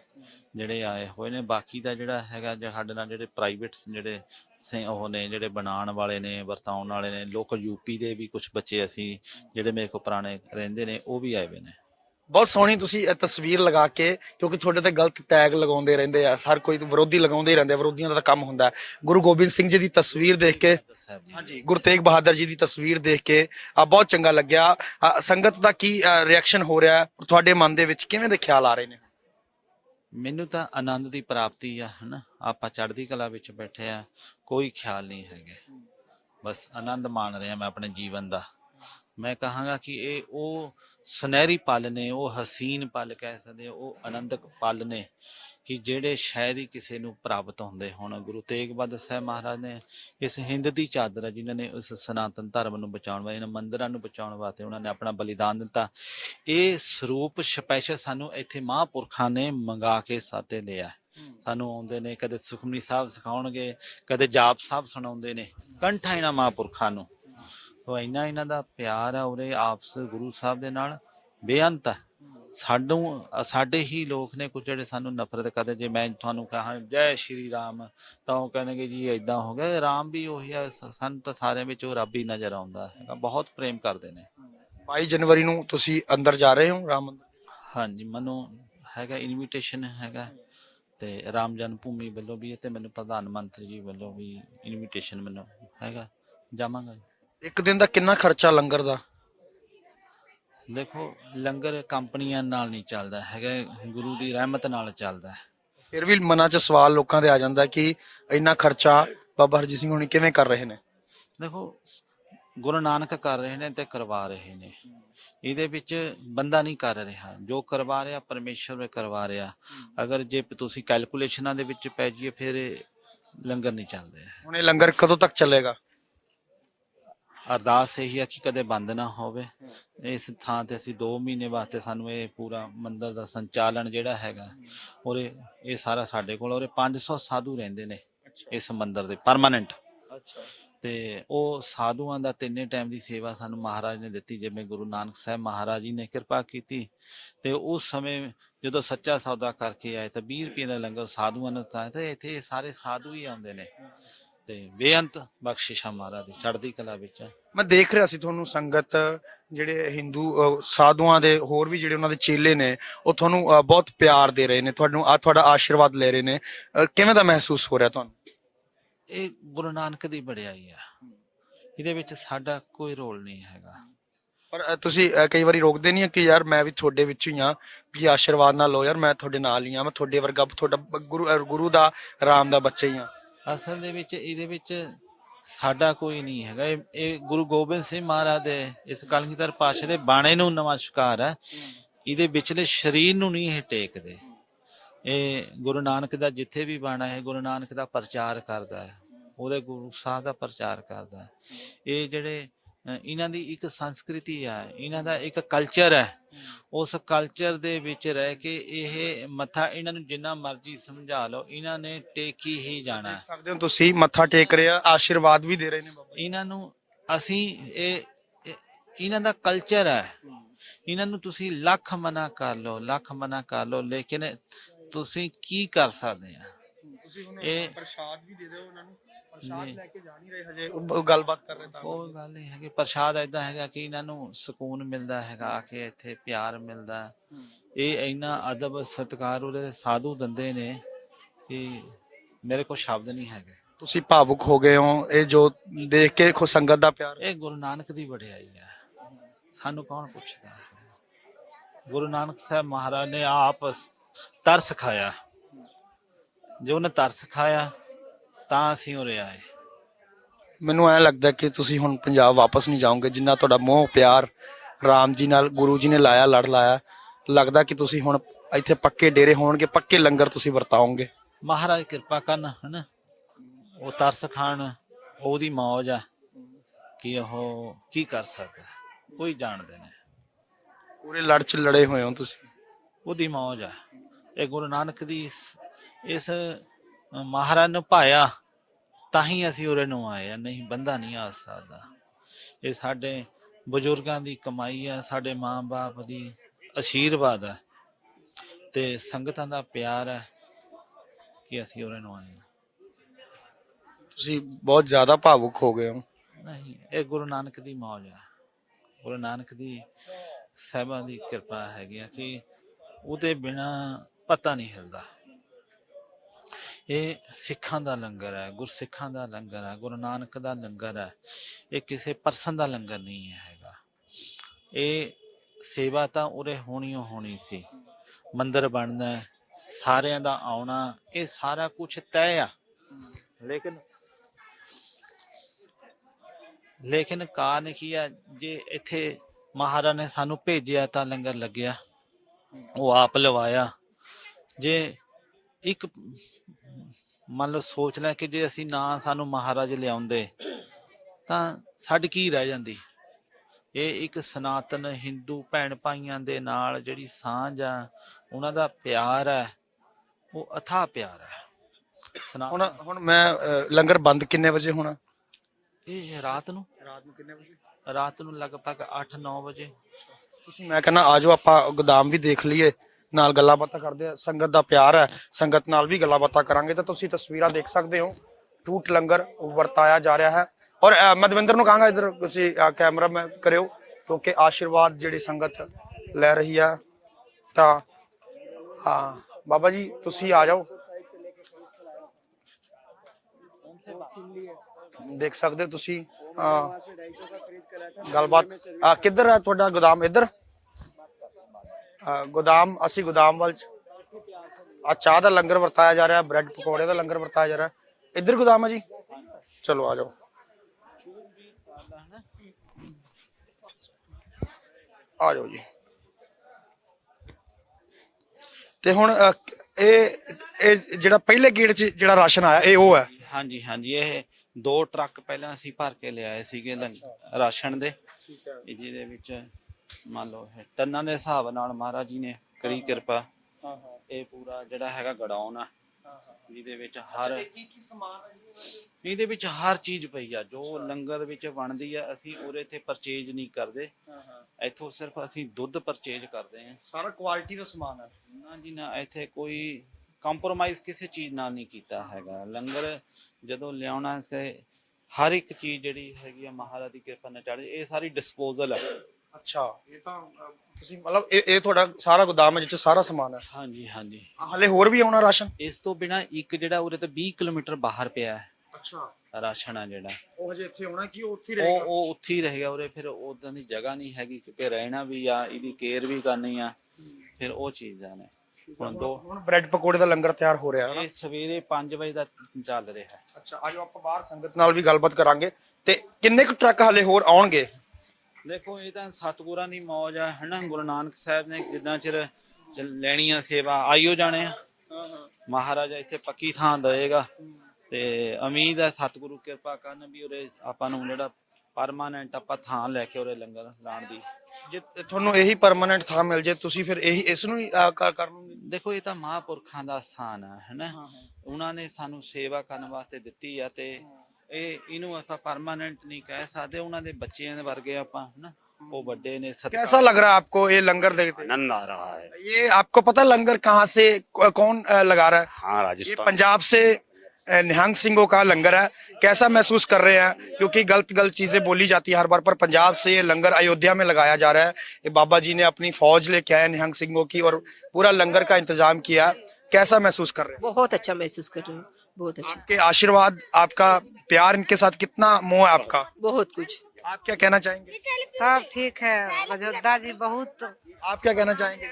ਜਿਹੜੇ ਆਏ ਹੋਏ ਨੇ ਬਾਕੀ ਦਾ ਜਿਹੜਾ ਹੈਗਾ ਜਿਹੜਾ ਸਾਡੇ ਨਾਲ ਜਿਹੜੇ ਪ੍ਰਾਈਵੇਟ ਜਿਹੜੇ ਸੇ ਉਹ ਨੇ ਜਿਹੜੇ ਬਣਾਉਣ ਵਾਲੇ ਨੇ ਵਰਤਾਉਣ ਵਾਲੇ ਨੇ ਲੋਕਲ ਯੂਪੀ ਦੇ ਵੀ ਕੁਝ ਬੱਚੇ ਅਸੀਂ ਜਿਹੜੇ ਮੇਰੇ ਕੋਲ ਪੁਰਾਣੇ ਰਹਿੰਦੇ ਨੇ ਉਹ ਵੀ ਆਏ ਹੋਏ ਨੇ। ਬਹੁਤ ਸੋਹਣੀ ਤੁਸੀਂ ਇਹ ਤਸਵੀਰ ਲਗਾ ਕੇ ਕਿਉਂਕਿ ਤੁਹਾਡੇ ਤੇ ਗਲਤ ਟੈਗ ਲਗਾਉਂਦੇ ਰਹਿੰਦੇ ਆ ਹਰ ਕੋਈ ਵਿਰੋਧੀ ਲਗਾਉਂਦੇ ਰਹਿੰਦੇ ਆ ਵਿਰੋਧੀਆਂ ਦਾ ਤਾਂ ਕੰਮ ਹੁੰਦਾ ਗੁਰੂ ਗੋਬਿੰਦ ਸਿੰਘ ਜੀ ਦੀ ਤਸਵੀਰ ਦੇਖ ਕੇ ਹਾਂਜੀ ਗੁਰੂ ਤੇਗ ਬਹਾਦਰ ਜੀ ਦੀ ਤਸਵੀਰ ਦੇਖ ਕੇ ਆ ਬਹੁਤ ਚੰਗਾ ਲੱਗਿਆ। ਸੰਗਤ ਦਾ ਕੀ ਰਿਐਕਸ਼ਨ ਹੋ ਰਿਹਾ ਤੁਹਾਡੇ ਮਨ ਦੇ ਵਿੱਚ ਕਿਵੇਂ ਦੇ ਖਿਆਲ ਆ ਰਹੇ ਨੇ? ਮੈਨੂੰ ਤਾਂ ਆਨੰਦ ਦੀ ਪ੍ਰਾਪਤੀ ਆ ਹਨਾ? ਆਪਾਂ ਚੜ੍ਹਦੀ ਕਲਾ ਵਿੱਚ ਬੈਠੇ ਆ ਕੋਈ ਖਿਆਲ ਨਹੀਂ ਹੈਗੇ। ਬਸ ਆਨੰਦ ਮਾਣ ਰਿਹਾ ਮੈਂ ਆਪਣੇ ਜੀਵਨ ਦਾ। ਮੈਂ ਕਹਾਂਗਾ ਕਿ ਇਹ ਉਹ ਸੁਨਹਿਰੀ ਪਲ ਨੇ ਉਹ ਹਸੀਨ ਪਲ ਕਹਿ ਸਕਦੇ ਹੋ, ਉਹ ਆਨੰਦਕ ਪਲ ਨੇ। ਕਿ ਜਿਹੜੇ ਸ਼ਾਇਦ ਹੀ ਕਿਸੇ ਨੂੰ ਪ੍ਰਾਪਤ ਹੁੰਦੇ ਹੋਣ, ਗੁਰੂ ਤੇਗ ਬਹਾਦਰ ਸਾਹਿਬ ਮਹਾਰਾਜ ਨੇ ਇਸ ਹਿੰਦ ਦੀ ਚਾਦਰ ਹੈ ਜਿਨ੍ਹਾਂ ਨੇ ਉਸ ਸਨਾਤਨ ਧਰਮ ਨੂੰ ਬਚਾਉਣ ਵਾਸਤੇ, ਇਹਨਾਂ ਮੰਦਿਰਾਂ ਨੂੰ ਬਚਾਉਣ ਵਾਸਤੇ ਉਹਨਾਂ ਨੇ ਆਪਣਾ ਬਲੀਦਾਨ ਦਿੱਤਾ। ਇਹ ਸਰੂਪ ਸਪੈਸ਼ਲ ਸਾਨੂੰ ਇੱਥੇ ਮਹਾਂਪੁਰਖਾਂ ਨੇ ਮੰਗਾ ਕੇ ਸਾਤੇ ਲਿਆ। ਸਾਨੂੰ ਆਉਂਦੇ ਨੇ, ਕਦੇ ਸੁਖਮਨੀ ਸਾਹਿਬ ਸਿਖਾਉਣਗੇ, ਕਦੇ ਜਾਪ ਸਾਹਿਬ ਸੁਣਾਉਂਦੇ ਨੇ। ਕੰਠਾ ਇਹਨਾਂ ਮਹਾਂਪੁਰਖਾਂ ਨੂੰ। ਤੋ ਇੰਨਾ ਇਹਨਾਂ ਦਾ ਪਿਆਰ ਆ ਉਰੇ ਆਪਸ ਗੁਰੂ ਸਾਹਿਬ ਦੇ ਨਾਲ, ਬੇਅੰਤ ਹੈ ਅ- ਸਾਡੇ ਹੀ ਲੋਕ ਨੇ ਕੁਝ ਜਿਹੜੇ ਸਾਨੂੰ ਨਫ਼ਰਤ ਕਰਦੇ ਜੇ ਮੈਂ ਤੁਹਾਨੂੰ ਕਹਾਂ ਜੈ ਸ਼੍ਰੀ ਰਾਮ ਤਾਂ ਉਹ ਕਹਿਣਗੇ ਜੀ ਐਦਾਂ ਹੋ ਗਿਆ। ਰਾਮ ਵੀ ਉਹੀ ਆ ਸਾਨੂੰ ਤਾਂ ਸਾਰਿਆਂ ਵਿੱਚ ਉਹ ਰੱਬ ਹੀ ਨਜ਼ਰ ਆਉਂਦਾ ਹੈਗਾ ਬਹੁਤ ਪ੍ਰੇਮ ਕਰਦੇ ਨੇ। 22 ਜਨਵਰੀ ਨੂੰ ਤੁਸੀਂ ਅੰਦਰ ਜਾ ਰਹੇ ਹੋ ਰਾਮ ਮੰਦਿਰ ਹਾਂਜੀ ਮੈਨੂੰ ਹੈਗਾ ਇਨਵੀਟੇਸ਼ਨ ਹੈਗਾ ਤੇ ਰਾਮ ਜਨਮ ਭੂਮੀ ਵੱਲੋਂ ਵੀ ਤੇ ਮੈਨੂੰ ਪ੍ਰਧਾਨ ਮੰਤਰੀ ਜੀ ਵੱਲੋਂ ਵੀ ਇਨਵੀਟੇਸ਼ਨ ਮੈਨੂੰ ਹੈਗਾ ਜਾਵਾਂਗਾ। ਇੱਕ ਦਿਨ ਦਾ ਕਿੰਨਾ ਖਰਚਾ ਲੰਗਰ ਦਾ? ਦੇਖੋ ਲੰਗਰ ਕੰਪਨੀਆਂ ਨਾਲ ਨਹੀਂ ਚੱਲਦਾ ਹੈਗਾ ਗੁਰੂ ਦੀ ਰਹਿਮਤ ਨਾਲ ਚੱਲਦਾ ਹੈ। ਫਿਰ ਵੀ ਮਨਾਂ 'ਚ ਸਵਾਲ ਲੋਕਾਂ ਦੇ ਆ ਜਾਂਦਾ ਕਿ ਇੰਨਾ ਖਰਚਾ ਬਾਬਾ ਹਰਜੀਤ ਸਿੰਘ ਹੁਣੀ ਕਿਵੇਂ ਕਰ ਰਹੇ ਨੇ? ਦੇਖੋ ਗੁਰੂ ਨਾਨਕ ਕਰ ਰਹੇ ਨੇ ਤੇ ਕਰਵਾ ਰਹੇ ਨੇ। ਇਹਦੇ ਵਿੱਚ ਬੰਦਾ ਨਹੀਂ ਕਰ ਰਿਹਾ। ਜੋ ਕਰਵਾ ਰਿਹਾ ਪਰਮੇਸ਼ਰ ਕਰਵਾ ਰਿਹਾ। ਅਗਰ ਜੇ ਤੁਸੀਂ ਕੈਲਕੂਲੇਸ਼ਨਾਂ ਦੇ ਵਿੱਚ ਪੈ ਜਾਈਏ ਫਿਰ ਇਹ ਲੰਗਰ ਨਹੀਂ ਚੱਲਦੇ। ਹੁਣ ਇਹ ਲੰਗਰ ਕਦੋਂ ਤੱਕ ਚੱਲੇਗਾ? ਅਰਦਾਸ ਇਹੀ ਆ ਕਿ ਕਦੇ ਬੰਦ ਨਾ ਹੋਵੇ। ਇਸ ਥਾਂ ਤੇ ਅਸੀਂ 2 ਮਹੀਨੇ ਵਾਸਤੇ ਸਾਨੂੰ ਇਹ ਪੂਰਾ ਮੰਦਿਰ ਦਾ ਸੰਚਾਲਨ ਜਿਹੜਾ ਹੈਗਾ ਔਰ ਇਹ ਸਾਰਾ ਸਾਡੇ ਕੋਲ ਔਰ ਇਹ 500 ਸਾਧੂ ਰਹਿੰਦੇ ਨੇ ਇਸ ਮੰਦਿਰ ਦੇ ਪਰਮਾਨੈਂਟ ਅੱਛਾ। ਤੇ ਉਹ ਸਾਧੂਆਂ ਦਾ ਤਿੰਨੇ ਟਾਈਮ ਦੀ ਸੇਵਾ ਸਾਨੂੰ ਮਹਾਰਾਜ ਨੇ ਦਿੱਤੀ ਜਿਵੇਂ ਗੁਰੂ ਨਾਨਕ ਸਾਹਿਬ ਮਹਾਰਾਜ ਜੀ ਨੇ ਕਿਰਪਾ ਕੀਤੀ। ਤੇ ਉਸ ਸਮੇਂ ਜਦੋਂ ਸੱਚਾ ਸੌਦਾ ਕਰਕੇ ਆਏ ਤਾਂ 20 ਰੁਪਏ ਦਾ ਲੰਗਰ ਸਾਧੂਆਂ ਨੂੰ ਤਾਂ ਤੇ ਇੱਥੇ ਸਾਰੇ ਸਾਧੂ ਹੀ ਆਉਂਦੇ ਨੇ। ਤੇ ਬੇਅੰਤ ਬਖਸ਼ਿਸ਼ਾਂ ਮਹਾਰਾਜ ਦੀ ਚੜ੍ਹਦੀ ਕਲਾ ਵਿੱਚ ਮੈਂ ਦੇਖ ਰਿਹਾ ਸੀ ਤੁਹਾਨੂੰ ਸੰਗਤ ਜਿਹੜੇ ਹਿੰਦੂ ਸਾਧੂਆਂ ਦੇ ਹੋਰ ਵੀ ਜਿਹੜੇ ਉਹਨਾਂ ਦੇ ਚੇਲੇ ਨੇ ਉਹ ਤੁਹਾਨੂੰ ਬਹੁਤ ਪਿਆਰ ਦੇ ਰਹੇ ਨੇ ਤੁਹਾਨੂੰ ਆ ਤੁਹਾਡਾ ਆਸ਼ੀਰਵਾਦ ਲੈ ਰਹੇ ਨੇ। ਕਿਵੇਂ ਦਾ ਮਹਿਸੂਸ ਹੋ ਰਿਹਾ ਤੁਹਾਨੂੰ? ਇਹ ਗੁਰੂ ਨਾਨਕ ਦੀ ਵਡਿਆਈ ਆ। ਇਹਦੇ ਵਿੱਚ ਸਾਡਾ ਕੋਈ ਰੋਲ ਨਹੀਂ ਹੈਗਾ। ਪਰ ਤੁਸੀਂ ਕਈ ਵਾਰੀ ਰੋਕਦੇ ਨਹੀਂ ਹੋ ਕਿ ਯਾਰ ਮੈਂ ਵੀ ਤੁਹਾਡੇ ਵਿੱਚ ਹੀ ਆ ਕਿ ਆਸ਼ੀਰਵਾਦ ਨਾਲ ਲਓ ਯਾਰ ਮੈਂ ਤੁਹਾਡੇ ਨਾਲ ਹੀ ਆ ਮੈਂ ਤੁਹਾਡੇ ਵਰਗਾ ਤੁਹਾਡਾ ਬ- ਗੁਰੂ ਗੁਰੂ ਦਾ ਰਾਮ ਦਾ ਬੱਚਾ ਹੀ ਆ ਅਸਲ ਦੇ ਵਿੱਚ ਇਹਦੇ ਵਿੱਚ ਸਾਡਾ ਕੋਈ ਨਹੀਂ ਹੈਗਾ। ਇਹ ਇਹ ਗੁਰੂ ਗੋਬਿੰਦ ਸਿੰਘ ਮਹਾਰਾਜ ਦੇ ਇਸ ਕਲਗੀਧਰ ਪਾਸ਼ਾ ਦੇ ਬਾਣੇ ਨੂੰ ਨਮਸਕਾਰ ਹੈ। ਇਹਦੇ ਵਿਚਲੇ ਸਰੀਰ ਨੂੰ ਨਹੀਂ ਇਹ ਟੇਕਦੇ। ਇਹ ਗੁਰੂ ਨਾਨਕ ਦਾ ਜਿੱਥੇ ਵੀ ਬਾਣਾ ਹੈ, ਗੁਰੂ ਨਾਨਕ ਦਾ ਪ੍ਰਚਾਰ ਕਰਦਾ ਹੈ। ਉਹਦੇ ਗੁਰੂ ਸਾਹਿਬ ਦਾ ਪ੍ਰਚਾਰ ਕਰਦਾ ਹੈ। ਇਹ ਜਿਹੜੇ ਇਹਨਾਂ ਦੀ ਇੱਕ ਸੰਸਕ੍ਰਿਤੀ ਹੈ ਇਹਨਾਂ ਦਾ ਇੱਕ ਕਲਚਰ ਹੈ। ਉਸ ਕਲਚਰ ਦੇ ਵਿੱਚ ਰਹਿ ਕੇ ਇਹ ਮੱਥਾ ਇਹਨਾਂ ਨੂੰ ਜਿੰਨਾ ਮਰਜ਼ੀ ਸਮਝਾ ਲਓ ਇਹਨਾਂ ਨੇ ਟੇਕੀ ਹੀ ਜਾਣਾ। ਹੈ ਦੇਖ ਸਕਦੇ ਹੋ ਤੁਸੀਂ ਮੱਥਾ ਟੇਕ ਰਹੇ ਆਸ਼ੀਰਵਾਦ ਵੀ ਦੇ ਰਹੇ ਨੇ ਬਾਬਾ ਜੀ। ਇਹਨਾਂ ਨੂੰ ਅਸੀਂ ਇਹ ਇਹ- ਇਹਨਾਂ ਦਾ ਕਲਚਰ ਹੈ ਇਹਨਾਂ ਨੂੰ ਤੁਸੀਂ ਲੱਖ ਮਨਾ ਕਰ ਲਓ ਲੱਖ ਮਨਾ ਕਰ ਲਓ ਲੇਕਿਨ ਤੁਸੀਂ ਕੀ ਕਰ ਸਕਦੇ ਆ? ਤੁਸੀਂ ਹੁਣ ਇਹ- ਪ੍ਰਸ਼ਾਦ ਵੀ ਦੇ ਦਿਓ ਉਹਨਾਂ ਨੂੰ। ਪ੍ਰਸ਼ਾਦ ਲੈ ਕੇ ਜਾ ਨਹੀਂ ਰਹੇ ਹਜੇ। ਉਹ ਉਹ ਗੱਲਬਾਤ ਕਰ ਰਹੇ ਤਾਂ। ਉਹ ਗੱਲ ਨਹੀਂ ਹੈਗੀ। ਪ੍ਰਸ਼ਾਦ ਐਦਾਂ ਹੈਗਾ ਕਿ ਇਹਨਾਂ ਨੂੰ ਸਕੂਨ ਮਿਲਦਾ ਹੈਗਾ ਆ ਕੇ ਇੱਥੇ ਪਿਆਰ ਮਿਲਦਾ। ਇਹ ਇੰਨਾ ਅਦਬ ਸਤਿਕਾਰ ਉਹਦੇ ਸਾਧੂ ਦੰਦੇ ਨੇ ਕਿ ਮੇਰੇ ਕੋਲ ਸ਼ਬਦ ਨਹੀਂ ਹੈਗੇ। ਤੁਸੀਂ ਭਾਵੁਕ ਹੋ ਗਏ ਹੋ। ਇਹ ਜੋ ਦੇਖ ਕੇ ਖੋ ਸੰਗਤ ਦਾ ਪਿਆਰ। ਇਹ ਗੁਰੂ ਨਾਨਕ ਦੀ ਵਡਿਆਈ ਹੈ। ਸਾਨੂੰ ਕੌਣ ਪੁੱਛਦਾ? ਗੁਰੂ ਨਾਨਕ ਸਾਹਿਬ ਮਹਾਰਾਜ ਨੇ ਆਪ ਤਰਸ ਖਾਇਆ। ਜੇ ਉਹਨੇ ਤਰਸ ਖਾਇਆ ਤਾਂ ਅਸੀਂ ਉਰੇ ਆਏ। ਮੈਨੂੰ ਐ ਲੱਗਦਾ ਕਿ ਤੁਸੀਂ ਹੁਣ ਪੰਜਾਬ ਵਾਪਸ ਨਹੀਂ ਜਾਓਗੇ ਜਿੰਨਾ ਤੁਹਾਡਾ ਮੋਹ ਪਿਆਰ ਰਾਮ ਜੀ ਨਾਲ ਗੁਰੂ ਜੀ ਨੇ ਲਾਇਆ ਲੜ ਲਾਇਆ। ਲੱਗਦਾ ਕਿ ਤੁਸੀਂ ਹੁਣ ਇੱਥੇ ਪੱਕੇ ਡੇਰੇ ਹੋਣਗੇ ਪੱਕੇ ਲੰਗਰ ਤੁਸੀਂ ਵਰਤਾਓਗੇ। ਮਹਾਰਾਜ ਕਿਰਪਾ ਕਰਨ ਹਨਾ? ਉਹ ਤਰਸ ਖਾਣ ਉਹਦੀ ਮੌਜ ਆ ਕਿ ਉਹ ਕੀ ਕਰ ਸਕਦਾ। ਕੋਈ ਜਾਣਦੇ ਨੇ ਪੂਰੇ ਲੜ ਚ ਲੜੇ ਹੋਏ ਹੋ ਤੁਸੀਂ। ਉਹਦੀ ਮੌਜ ਆ। ਇਹ ਗੁਰੂ ਨਾਨਕ ਦੀ ਇਸ ਮਹਾਰਾਜ ਨੂੰ ਭਾਇਆ ਤਾਂ ਹੀ ਅਸੀਂ ਉਰੇ ਨੂੰ ਆਏ ਆ ਨਹੀਂ ਬੰਦਾ ਨਹੀਂ ਆ ਸਕਦਾ। ਇਹ ਸਾਡੇ ਬਜ਼ੁਰਗਾਂ ਦੀ ਕਮਾਈ ਆ ਸਾਡੇ ਮਾਂ-ਬਾਪ ਦੀ ਆਸ਼ੀਰਵਾਦ ਹੈ ਤੇ ਸੰਗਤਾਂ ਦਾ ਪਿਆਰ ਹੈ ਕਿ ਅਸੀਂ ਉਰੇ ਨੂੰ ਆਏ ਹਾਂ। ਤੁਸੀਂ ਬਹੁਤ ਜ਼ਿਆਦਾ ਭਾਵੁਕ ਹੋ ਗਏ ਹੋ। ਨਹੀਂ ਇਹ ਗੁਰੂ ਨਾਨਕ ਦੀ ਮੌਜ ਹੈ ਗੁਰੂ ਨਾਨਕ ਦੀ ਸਾਹਿਬਾਂ ਦੀ ਕਿਰਪਾ ਹੈਗੀ ਆ ਕਿ ਉਹਦੇ ਬਿਨਾ ਪਤਾ ਨਹੀਂ ਹਿਲਦਾ। ਇਹ ਸਿੱਖਾਂ ਦਾ ਲੰਗਰ ਹੈ, ਗੁਰਸਿੱਖਾਂ ਦਾ ਲੰਗਰ ਹੈ, ਗੁਰੂ ਨਾਨਕ ਦਾ ਲੰਗਰ ਹੈ, ਇਹ ਕਿਸੇ ਪਰਸਨ ਦਾ ਲੰਗਰ ਨਹੀਂ ਹੈਗਾ। ਇਹ ਸੇਵਾ ਤਾਂ ਉਰੇ ਹੋਣੀ ਓ ਹੋਣੀ ਸੀ। ਮੰਦਿਰ ਬਣਨਾ ਸਾਰਿਆਂ ਦਾ ਆਉਣਾ, ਇਹ ਸਾਰਾ ਕੁਝ ਤੈਅ ਆ। ਲੇਕਿਨ ਲੇਕਿਨ ਕਾਰਨ ਕੀ ਆ, ਜੇ ਇੱਥੇ ਮਹਾਰਾਜ ਨੇ ਸਾਨੂੰ ਭੇਜਿਆ ਤਾਂ ਲੰਗਰ ਲੱਗਿਆ, ਉਹ ਆਪ ਲਵਾਇਆ। ਜੇ ਇੱਕ ਮੰਨ ਲਓ ਸੋਚ ਲੈ ਕਿ ਜੇ ਅਸੀਂ ਨਾ ਸਾਨੂੰ ਮਹਾਰਾਜ ਲਿਆਉਂਦੇ ਤਾਂ ਸਾਡੀ ਕੀ ਰਹਿ ਜਾਂਦੀ? ਇਹ ਇੱਕ ਸਨਾਤਨ ਹਿੰਦੂ ਭੈਣ ਭਾਈਆਂ ਦੇ ਨਾਲ ਜਿਹੜੀ ਸਾਂਝ ਆ ਉਹਨਾਂ ਦਾ ਪਿਆਰ ਹੈ ਉਹ ਅਥਾ ਪਿਆਰ ਹੈ। ਹੁਣ ਹੁਣ ਮੈਂ ਲੰਗਰ ਬੰਦ ਕਿੰਨੇ ਵਜੇ ਹੋਣਾ? ਇਹ ਰਾਤ ਨੂੰ? ਰਾਤ ਨੂੰ ਕਿੰਨੇ ਵਜੇ? ਰਾਤ ਨੂੰ ਲਗਭਗ 8-9 ਵਜੇ। ਤੁਸੀਂ ਮੈਂ ਕਹਿੰਦਾ ਆਜੋ ਆਪਾਂ ਗੋਦਾਮ ਵੀ ਦੇਖ ਲਈਏ। ਨਾਲ ਗੱਲਾਂ ਬਾਤਾਂ ਕਰਦੇ ਆ। ਸੰਗਤ ਦਾ ਪਿਆਰ ਹੈ। ਸੰਗਤ ਨਾਲ ਵੀ ਗੱਲਾਂ ਬਾਤਾਂ ਕਰਾਂਗੇ। ਤਾਂ ਤੁਸੀਂ ਤਸਵੀਰਾਂ ਦੇਖ ਸਕਦੇ ਹੋ। ਟੂਟ ਲੰਗਰ ਵਰਤਾਇਆ ਜਾ ਰਿਹਾ ਹੈ। ਔਰ ਅ, ਮੈਂ ਦਵਿੰਦਰ ਨੂੰ ਕਹਾਂਗਾ ਇਧਰ ਤੁਸੀਂ ਕੈਮਰਾ ਮੈਂ ਕਰਿਓ। ਕਿਉਂਕਿ ਆਸ਼ੀਰਵਾਦ ਜਿਹੜੀ ਸੰਗਤ ਲੈ ਰਹੀ ਆ ਤਾਂ ਹਾਂ ਬਾਬਾ ਜੀ ਤੁਸੀਂ ਆ ਜਾਓ। ਦੇਖ ਸਕਦੇ ਹੋ ਤੁਸੀਂ ਹਾਂ ਗੱਲਬਾਤ। ਕਿੱਧਰ ਹੈ ਤੁਹਾਡਾ ਗੋਦਾਮ? ਇੱਧਰ। ਗੋਦਾਮ ਅਸੀਂ ਗੋਦਾਮ ਵੱਲ ਆ ਚਾਹ ਦਾ ਲੰਗਰ ਵਰਤਾਇਆ ਜਾ ਰਿਹਾ ਬ੍ਰੈਡ ਪਕੌੜੇ ਦਾ ਲੰਗਰ ਵਰਤਾਇਆ ਜਾ ਰਿਹਾ। ਇੱਧਰ ਗੋਦਾਮ ਹੈ ਜੀ? ਚਲੋ ਆ ਜਾਓ। ਆ ਜਾਓ ਜੀ। ਤੇ ਹੁਣ ਇਹ ਇਹ ਜਿਹੜਾ ਪਹਿਲੇ ਗੇੜ 'ਚ ਜਿਹੜਾ ਰਾਸ਼ਨ ਆਇਆ ਇਹ ਉਹ ਹੈ? ਹਾਂਜੀ ਹਾਂਜੀ ਇਹ ਦੋ ਟਰੱਕ ਪਹਿਲਾਂ ਅਸੀਂ ਭਰ ਕੇ ਲਿਆਏ ਸੀਗੇ ਲੰਗ- ਰਾਸ਼ਨ ਦੇ। ਇਹ ਜਿਹਦੇ ਵਿੱਚ ਮੰਨ ਲਓ ਇਹ ਟੰਨਾਂ ਦੇ ਹਿਸਾਬ ਨਾਲ ਮਹਾਰਾਜ ਜੀ ਨੇ ਕਰੀ ਕਿਰਪਾ। ਇਹ ਪੂਰਾ ਜਿਹੜਾ ਹੈਗਾ ਗਡਾਉਨ ਆ। ਜਿਹਦੇ ਵਿੱਚ ਹਰ ਇਹਦੇ ਵਿੱਚ ਹਰ ਚੀਜ਼ ਪਈ ਆ। ਜੋ ਲੰਗਰ ਵਿੱਚ ਬਣਦੀ ਆ ਅਸੀਂ ਉਰੇ ਤੇ ਪਰਚੇਜ ਨਹੀਂ ਕਰਦੇ। ਇੱਥੋਂ ਸਿਰਫ ਅਸੀਂ ਦੁੱਧ ਪਰਚੇਜ ਕਰਦੇ ਆ। ਸਾਰਾ ਕੁਆਲਿਟੀ ਦਾ ਸਮਾਨ ਹੈ। ਨਾ ਜੀ ਨਾ ਇੱਥੇ ਕੋਈ ਕੰਪਰੋਮਾਈਜ਼ ਕਿਸੇ ਚੀਜ਼ ਨਾਲ ਨਹੀਂ ਕੀਤਾ ਹੈਗਾ। ਲੰਗਰ ਜਦੋਂ ਲਿਆਉਣਾ ਤੇ ਹਰ ਇੱਕ ਚੀਜ਼ ਜਿਹੜੀ ਹੈਗੀ ਆ ਮਹਾਰਾਜ ਦੀ ਕਿਰਪਾ ਨਾਲ ਚੜ੍ਹ ਇਹ ਸਾਰੀ ਡਿਸਪੋਜ਼ਲ ਹੈ ਅੱਛਾ ਇਹ ਤਾਂ ਤੁਸੀਂ ਮਤਲਬ ਇਹ ਇਹ ਤੁਹਾਡਾ ਸਾਰਾ ਗੋਦਾਮ ਹੈ ਜਿੱਥੇ ਸਾਰਾ ਸਮਾਨ ਹੈ? ਹਾਂਜੀ ਹਾਂਜੀ। ਹਲੇ ਹੋਰ ਵੀ ਆਉਣਾ ਰਾਸ਼ਨ? ਇਸ ਤੋਂ ਬਿਨਾ ਇੱਕ ਜਿਹੜਾ ਉਰੇ ਤੋਂ 20 ਕਿਲੋਮੀਟਰ ਬਾਹਰ ਪਿਆ ਹੈ। ਅੱਛਾ। ਰਾਸ਼ਨ ਆ ਜਿਹੜਾ। ਉਹ ਹਜੇ ਇੱਥੇ ਆਉਣਾ ਕਿ ਉਹ ਉੱਥੇ ਹੀ ਉਹ ਰਹੇਗਾ? ਉਹ ਉੱਥੇ ਹੀ ਰਹੇਗਾ ਉਰੇ ਫਿਰ ਉਦਾਂ ਦੀ ਜਗ੍ਹਾ ਨਹੀਂ ਹੈਗੀ ਕਿਉਂਕਿ ਰਹਿਣਾ ਵੀ ਆ ਇਹਦੀ ਕੇਅਰ ਵੀ ਕਰਨੀ ਆ। ਫਿਰ ਉਹ ਚੀਜ਼ਾਂ ਨੇ। ਹੁਣ ਦੋ ਹੁਣ ਬ੍ਰੈਡ ਪਕੌੜੇ ਦਾ ਲੰਗਰ ਤਿਆਰ ਹੋ ਰਿਹਾ ਹੈ ਨਾ ਇਹ ਸਵੇਰੇ 5 ਵਜੇ ਦਾ ਚੱਲ ਰਿਹਾ ਹੈ। ਅੱਛਾ ਆਜੋ ਆਪਾਂ ਬਾਹਰ ਸੰਗਤ ਨਾਲ ਵੀ ਗੱਲਬਾਤ ਕਰਾਂਗੇ। ਤੇ ਕਿੰਨੇ ਕੁ ਟਰੱਕ ਹਲੇ ਹੋਰ ਆਉਣਗੇ? ਦੇਖੋ ਇਹ ਤਾਂ ਸਤਿਗੁਰਾਂ ਦੀ ਮੌਜ ਆ ਹਨਾ? ਗੁਰੂ ਨਾਨਕ ਸਾਹਿਬ ਨੇ ਜਿੰਨਾ ਚਿਰ ਚ- ਲੈਣੀ ਆ ਸੇਵਾ ਆਈਓ ਜਾਣੇ ਆ। ਮਹਾਰਾਜਾ ਇੱਥੇ ਪੱਕੀ ਥਾਂ ਦੇਏਗਾ। ਤੇ ਉਮੀਦ ਹੈ ਸਤਿਗੁਰੂ ਕਿਰਪਾ ਕਰਨ ਵੀ ਉਰੇ ਆਪਾਂ ਨੂੰ ਜਿਹੜਾ ਪਰਮਾਨੈਂਟ ਆਪਾਂ ਥਾਂ ਲੈ ਕੇ ਉਰੇ ਲੰਗਰ ਲਾਉਣ ਦੀ। ਜੇ ਤੁਹਾਨੂੰ ਇਹੀ ਪਰਮਨੈਂਟ ਥਾਂ ਮਿਲ ਜੇ ਤੁਸੀਂ ਫਿਰ ਇਹੀ ਇਸ ਨੂੰ ਹੀ ਕਰ ਕਰ ਲਓਗੇ? ਦੇਖੋ ਇਹ ਤਾਂ ਮਹਾਂਪੁਰਖਾਂ ਦਾ ਸਥਾਨ ਆ ਹਨਾ? ਉਹਨਾਂ ਨੇ ਸਾਨੂੰ ਸੇਵਾ ਕਰਨ ਵਾਸਤੇ ਦਿੱਤੀ ਆ ਤੇ ਇਹ ਇਹਨੂੰ ਆਪਾਂ ਪਰਮਾਨੈਂਟ ਨਹੀਂ ਕਹਿ ਸਕਦੇ ਉਹਨਾਂ ਦੇ ਬੱਚਿਆਂ ਦੇ ਵਰਗੇ ਆਪਾਂ ਹਨਾ ਉਹ ਵੱਡੇ ਨੇ ਸਤਿਕਾਰ कैसा लग रहा है आपको ये लंगर देखते आनंद आ रहा है ये आपको पता लंगर कहाँ से क- कौन अ, लगा रहा है हाँ ये राजस्थान पंजाब से अ, निहंग सिंहों का लंगर है कैसा महसूस कर रहे हैं क्योंकि गलत गलत चीजें बोली जाती है हर बार पर पंजाब से ये लंगर अयोध्या में लगाया जा रहा है ये बाबा जी ने अपनी फौज लेके आए निहंग सिंहों की और पूरा लंगर का इंतजाम किया कैसा महसूस कर रहे हैं बहुत अच्छा महसूस कर रही हूँ बहुत अच्छा। आपके आशीर्वाद आपका प्यार इनके साथ कितना मोह है आपका? बहुत कुछ। आप क्या कहना चाहेंगे? सब ठीक है अयोध्या जी बहुत। आप क्या कहना चाहेंगे?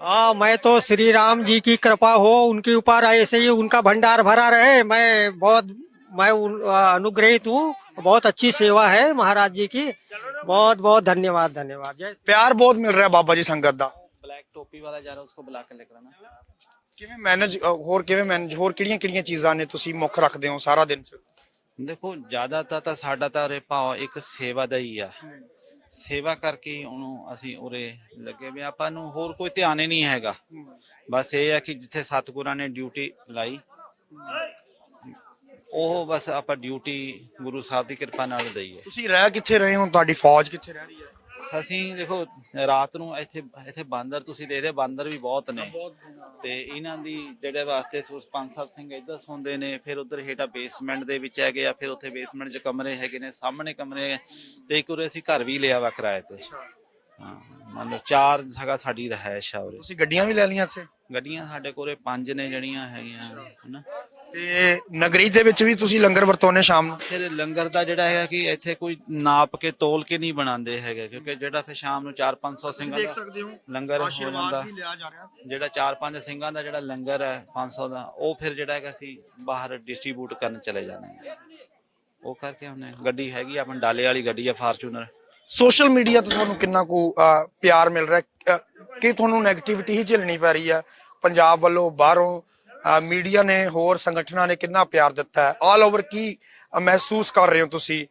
हाँ मैं तो श्री राम जी की कृपा हो उनके ऊपर ऐसे ही उनका भंडार भरा रहे। मैं बहुत मैं अनुग्रहित हूँ। बहुत अच्छी सेवा है महाराज जी की। बहुत बहुत धन्यवाद धन्यवाद। प्यार बहुत मिल रहा है बाबा जी संगत का ब्लैक टोपी वाला जा रहा है उसको बुला कर लेकर ਕਿਵੇਂ ਮੈਨੇਜ ਹੋਰ ਕਿਵੇਂ ਮੈਨੇਜ ਹੋਰ ਕਿਹੜੀਆਂ ਕਿਹੜੀਆਂ ਚੀਜ਼ਾਂ ਨੇ ਤੁਸੀਂ ਮੁੱਖ ਰੱਖਦੇ ਹੋ ਸਾਰਾ ਦਿਨ? ਚ ਦੇਖੋ ਜ਼ਿਆਦਾਤਰ ਤਾਂ ਸਾਡਾ ਤਾਂ ਉਰੇ ਭਾਵ ਇੱਕ ਸੇਵਾ ਦਾ ਹੀ ਆ। ਸੇਵਾ ਕਰਕੇ ਹੀ ਉਹਨੂੰ ਅਸੀਂ ਉਰੇ ਲੱਗੇ ਵੀ ਆਪਾਂ ਨੂੰ ਹੋਰ ਕੋਈ ਧਿਆਨ ਹੀ ਨਹੀਂ ਹੈਗਾ। ਬਸ ਇਹ ਹੈ ਕਿ ਜਿੱਥੇ ਸਤਿਗੁਰਾਂ ਨੇ ਡਿਊਟੀ ਲਾਈ ਉਹ ਬਸ ਆਪਾਂ ਡਿਊਟੀ ਗੁਰੂ ਸਾਹਿਬ ਦੀ ਕਿਰਪਾ ਨਾਲ ਦਈਏ। ਤੁਸੀਂ ਰਹਿ ਕਿੱਥੇ ਰਹੇ ਹੋ? ਤੁਹਾਡੀ ਫੌਜ ਕਿੱਥੇ ਰਹਿ ਰਹੀ ਹੈ? ਅਸੀਂ ਦੇਖੋ ਰਾਤ ਨੂੰ ਇੱਥੇ ਇੱਥੇ ਬਾਂਦਰ ਤੁਸੀਂ ਦੇਖਦੇ ਬਾਂਦਰ ਵੀ ਬਹੁਤ ਨੇ। ਤੇ ਇਹਨਾਂ ਦੀ ਜਿਹੜੇ ਵਾਸਤੇ ਪੰਜ ਸੱਤ ਸਿੰਘ ਇੱਧਰ ਸੌਂਦੇ ਨੇ ਫਿਰ ਉਧਰ ਹੇਟਾ ਬੇਸਮੈਂਟ ਦੇ ਵਿੱਚ ਹੈਗੇ ਆ ਫਿਰ ਉੱਥੇ ਬੇਸਮੈਂਟ 'ਚ ਕਮਰੇ ਹੈਗੇ ਨੇ ਸਾਹਮਣੇ ਕਮਰੇ ਤੇ ਇੱਕ ਉਰੇ ਅਸੀਂ ਘਰ ਵੀ ਲਿਆ ਵਾ ਕਿਰਾਏ ਤੇ। ਹਾਂ ਮੰਨ ਲਓ ਚਾਰ ਜਗ੍ਹਾ ਸਾਡੀ ਰਹਿائش ਆ ਉਰੇ। ਤੁਸੀਂ ਗੱਡੀਆਂ ਵੀ ਲੈ ਲਈਆਂ ਇੱਥੇ? ਗੱਡੀਆਂ ਸਾਡੇ ਕੋਲੇ ਪੰਜ ਨੇ ਜਿਹੜੀਆਂ ਹੈਗੀਆਂ ਹਨਾ? ਤੇ ਨਗਰੀ ਦੇ ਵਿੱਚ ਵੀ ਤੁਸੀਂ ਲੰਗਰ ਵਰਤੋਨੇ ਸ਼ਾਮ ਨੂੰ? ਫਿਰ ਲੰਗਰ ਦਾ ਜਿਹੜਾ ਹੈਗਾ ਕਿ ਇੱਥੇ ਕੋਈ ਨਾਪ ਕੇ ਤੋਲ ਕੇ ਨਹੀਂ ਬਣਾਉਂਦੇ ਹੈਗੇ ਕਿਉਂਕਿ ਜਿਹੜਾ ਫਿਰ ਸ਼ਾਮ ਨੂੰ 4-500 ਸਿੰਘਾਂ ਦਾ ਹੋ ਲੰਗਰ ਹੋ ਜਾਂਦਾ। ਲਿਆ ਜਾ ਰਿਹਾ। ਜਿਹੜਾ 4-5 ਸਿੰਘਾਂ ਦਾ ਜਿਹੜਾ ਲੰਗਰ ਹੈ 500 ਦਾ ਉਹ ਫਿਰ ਜਿਹੜਾ ਹੈਗਾ ਅਸੀਂ ਬਾਹਰ ਡਿਸਟ੍ਰੀਬਿਊਟ ਕਰਨ ਚਲੇ ਜਾਣਾ ਹੈ। ਉਹ ਕਰਕੇ ਉਹਨੇ ਗੱਡੀ ਹੈਗੀ ਆ, ਆਪਣੀ ਡਾਲੇ ਵਾਲੀ ਗੱਡੀ ਆ ਫਾਰਚੂਨਰ। ਸੋਸ਼ਲ ਮੀਡੀਆ ਤੋਂ ਤੁਹਾਨੂੰ ਕਿੰਨਾ ਕੁ ਅਹ, ਪਿਆਰ ਮਿਲ ਰਿਹਾ ਹੈ? ਅਹ, ਕਿ ਤੁਹਾਨੂੰ 네ਗੇਟਿਵਿਟੀ ਹੀ ਝੱਲਣੀ ਪੈ ਰਹੀ ਹੈ? ਪੰਜਾਬ ਵੱਲੋਂ ਬਾਹਰੋਂ ਮੀਡੀਆ ਨੇ ਹੋਰ ਸੰਗਠਨਾਂ ਨੇ ਕਿੰਨਾ ਪਿਆਰ ਦਿੱਤਾ ਹੈ। ਆਲ ਓਵਰ ਕੀ ਮਹਿਸੂਸ ਕਰ ਰਹੇ ਹੋ ਤੁਸੀਂ?